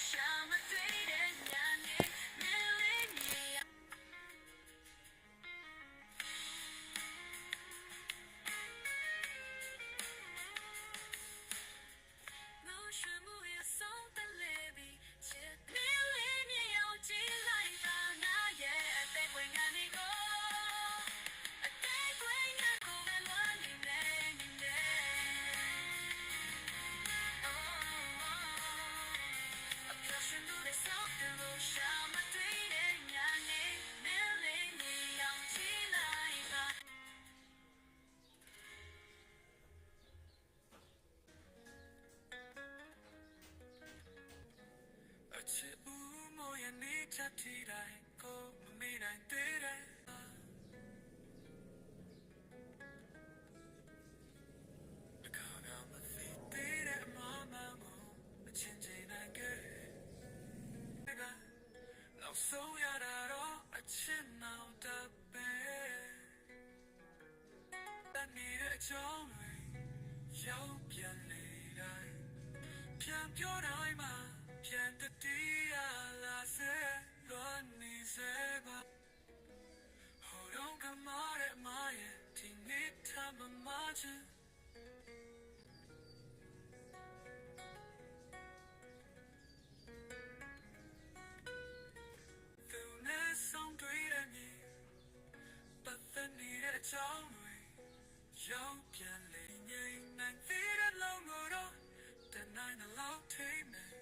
shall ချစ်ဦးမောရနေချတိတိုင်းကိုမမေ့နိုင်သေး ရှင်နောက်တပဲတနေ့အချောင်းရောက်ပြန်နေတိုင်းပြန်ပြောတိုင်းမှာပြန်တည် ကြောင်းပြန်လေငြိမ်နိုင်သေးတဲ့လုံးကိုတော့တနိုင်လောက်ထိမ့်မယ်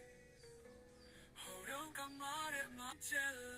Hold on, come on, it's my jelly.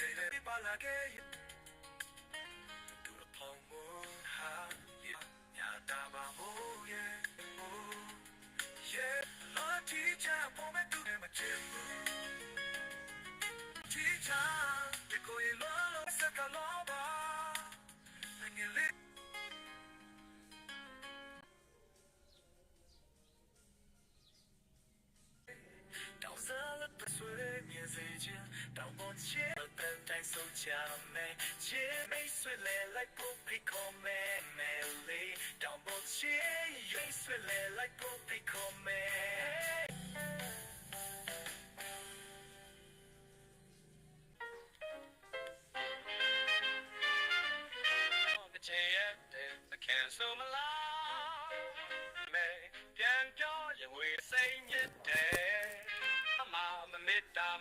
လေးလေးပဲပါ ခြင်းတောင်ပေါ်ချဲတန်တိုင်းဆုံးချမယ်ချေမိတ်ဆွေလဲလိုက်ဖို့ဖိခေါ်မယ်မဲလေးတောင်ပေါ်ချဲရိတ်ဆွေလဲလိုက်ဖို့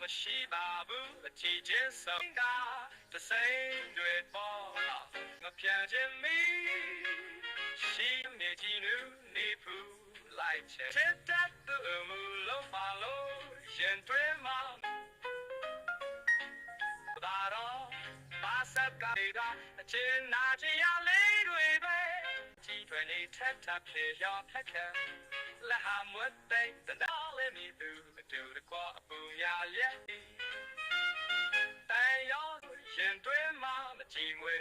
မေတ္တာမရှိပါဘူးအချီချင်းဆုံးတာသစိမ့်တွေပေါ်ငါပြန်ခြင်းမီရှိနေကြည့်လူနေဖူးလိုက်ချင်တဲ့တူမူလုံးပါလို့ရင်တွင်မှာဒါတော့ပါစက်ကလေးကအချင်းနာချင်ရလေးတွေပဲကြီးတွေနေထက်ထပ်ဖြေရောဖက်ခံလက်ဟာမွတ်တဲ့တနာလေးမီသူအတူတကွာအပူ ရရဲ့တန်ရောရင်တွင်မှမကြည့်မွေ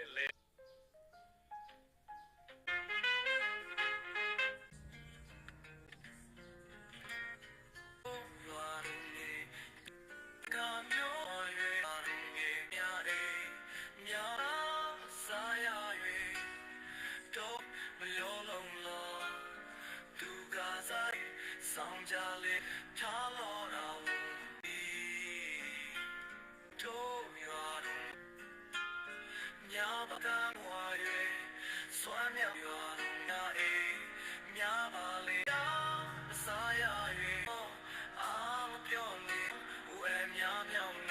များပါကမွာ၍စွမ်းမြောက်ရွာတော့ငါအေးများပါလေစားရ၍အားပြောနေဝဲများမြောင်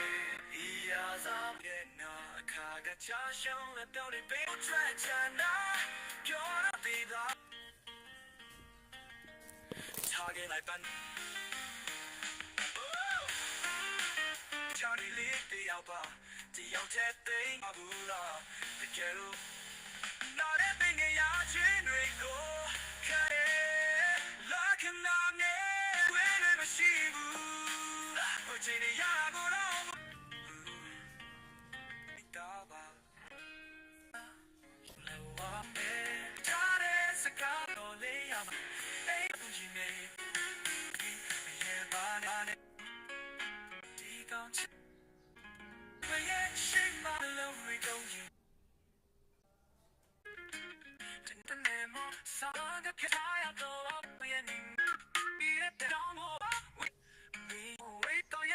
နေဤရာစားရဲ့နာအခါကချာရှောင်းလက်တော့ဒီပေးထွက်ချန်နာပြောရသေးတာထားခဲ့လိုက်ပန်းချာလီလေးတယောက်ပါတယောက်တည်းသိမ်းပါဘူးလားတကယ်လို့နားတဲ့ပင်ရချင်းတွေကိုခဲလာခဏနဲ့ဝဲနေမရှိဘူးဟိုချိန်ရကိုတော့တာပါလောဝမဲကြားတဲ့စကားတော်လေးရမှာအိမ်ကြီးနေ လုံးရီတော့ယူတင်တနေမစာကပြရတော့ဘယ်နေဒီတဲ့တောင်းမဝေးဝေးတော့ရ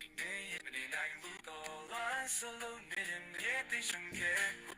ဒီနေ့မနေနိုင်ဘူးတော့လာစလုံးနေနေတည်ရှင်ခဲ့